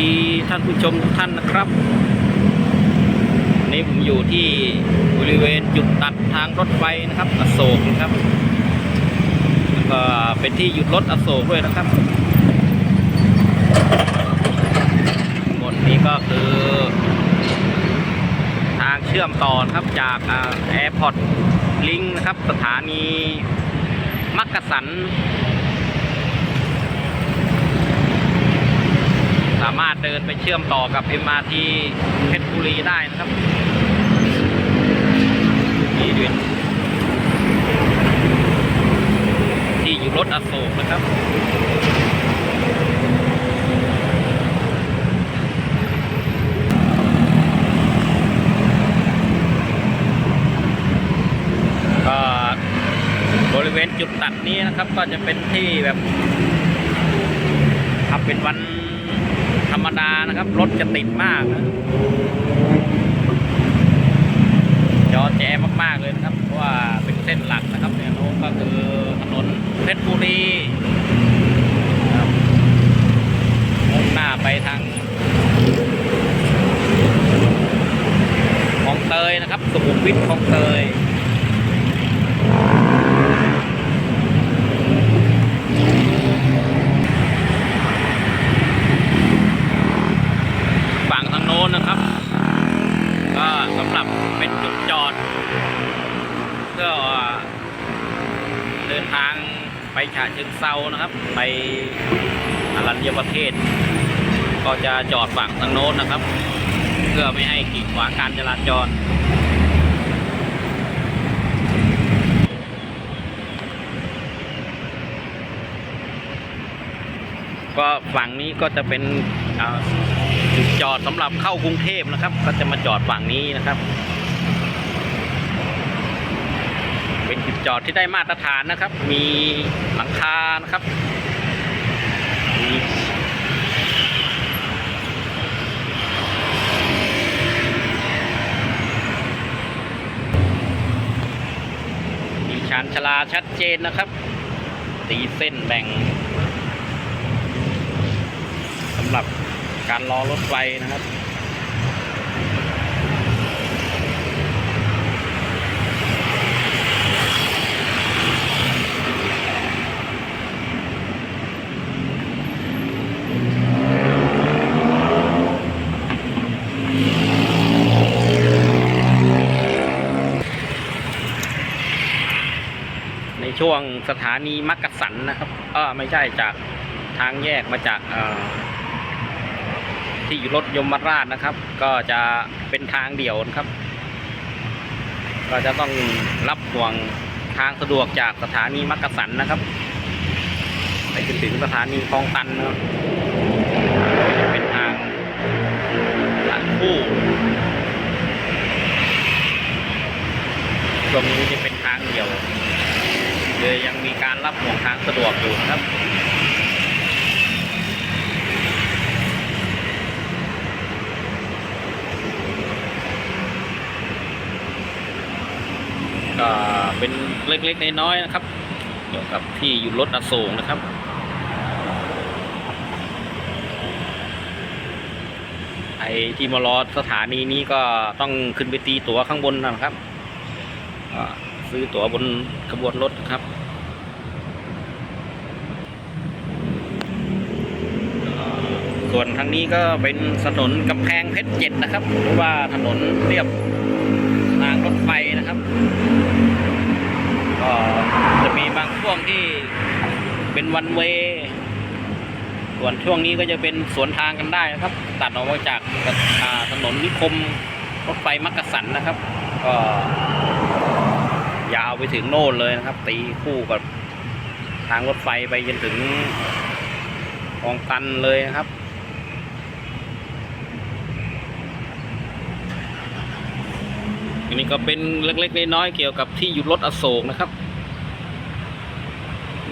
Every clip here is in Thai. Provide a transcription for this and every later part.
ดีท่านผู้ชมทุกท่านนะครับนี้ผมอยู่ที่บริเวณจุดตัดทางรถไฟนะครับอโศกนะครับแล้วก็เป็นที่หยุดรถอโศกด้วยนะครับหมดนี้ก็คือ ทางเชื่อมต่อนะครับจากแอร์พอร์ตลิงนะครับ สถานีมักกะสัน สามารถเดินไปเชื่อมต่อกับ MRT เพชรบุรีได้นะครับนี่ด้วยที่อยู่รถอโศกนะครับก็บริเวณจุดตัดนี้นะครับ ก็จะเป็นที่แบบถ้าเป็นวัน ธรรมดานะครับ รถจะติดมากนะจอแจมากๆเลยนะครับ เพราะว่าเป็นเส้นหลักนะครับเนี่ยโน้นก็คือถนนเพชรบุรีมุ่งหน้าไปทางคลองเตยนะครับสุขุมวิทคลองเตย ฝั่งทางโน้นนะครับ ก็สำหรับเป็นจุดจอด เพื่อ เดินทางไปฉะเชิงเซานะครับ ไปอรัญญประเทศ ก็จะจอดฝั่งทางโน้นนะครับ เพื่อไม่ให้กีดขวางการจราจรก็ฝั่งนี้ก็จะเป็นจุดจอดสำหรับเข้ากรุงเทพนะครับ ก็จะมาจอดฝั่งนี้นะครับ เป็นจุดจอดที่ได้มาตรฐานนะครับ มีหลังคานะครับมีมีชานชลาชัดเจนนะครับ ตีเส้นแบ่งสำหรับการรอรถไฟนะครับ งสถานีมักกะสันนะครับเออไม่ใช่จากทางแยกมาจากที่อยู่รถยมราชนะครับ ก็จะเป็นทางเดี่ยวนะครับ ก็จะต้องรับห่วงทางสะดวกจากสถานีมักกะสันนะครับ ไปจนถึงสถานีคลองตันนะครับ เลยยังมีการรับห่วงทางสะดวกอยู่นะครับก็เป็นเล็กๆน้อยๆนะครับ เกี่ยวกับที่อยู่รถอโศกนะครับ ไอ้ที่มารอสถานีนี้ก็ต้องขึ้นไปตีตั๋วข้างบนนะครับ ซื้อตั๋วบนขบวนรถนะครับส่วนทางนี้ก็เป็นถนนกำแพงเพชรเจ็ดนะครับ หรือว่าถนนเรียบทางรถไฟนะครับ ก็จะมีบางช่วงที่เป็นวันเวส่วนช่วงนี้ก็จะเป็นสวนทางกันได้นะครับ ตัดออกมาจากถนนนิคมรถไฟมักกะสันนะครับ ก็ ไปถึงโน่นเลยนะครับ ตีคู่กับทางรถไฟไปจนถึงคลองตันเลยนะครับอันนี้ก็เป็นเล็กๆน้อยๆเกี่ยวกับที่อยู่รถอโศกนะครับ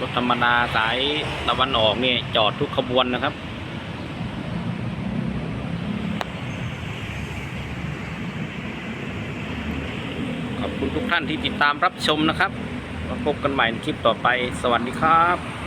รถธรรมดาสายตะวันออกเนี่ยจอดทุกขบวนนะครับ ขอบคุณทุกท่านที่ติดตามรับชมนะครับมาพบกันใหม่ในคลิปต่อไป สวัสดีครับ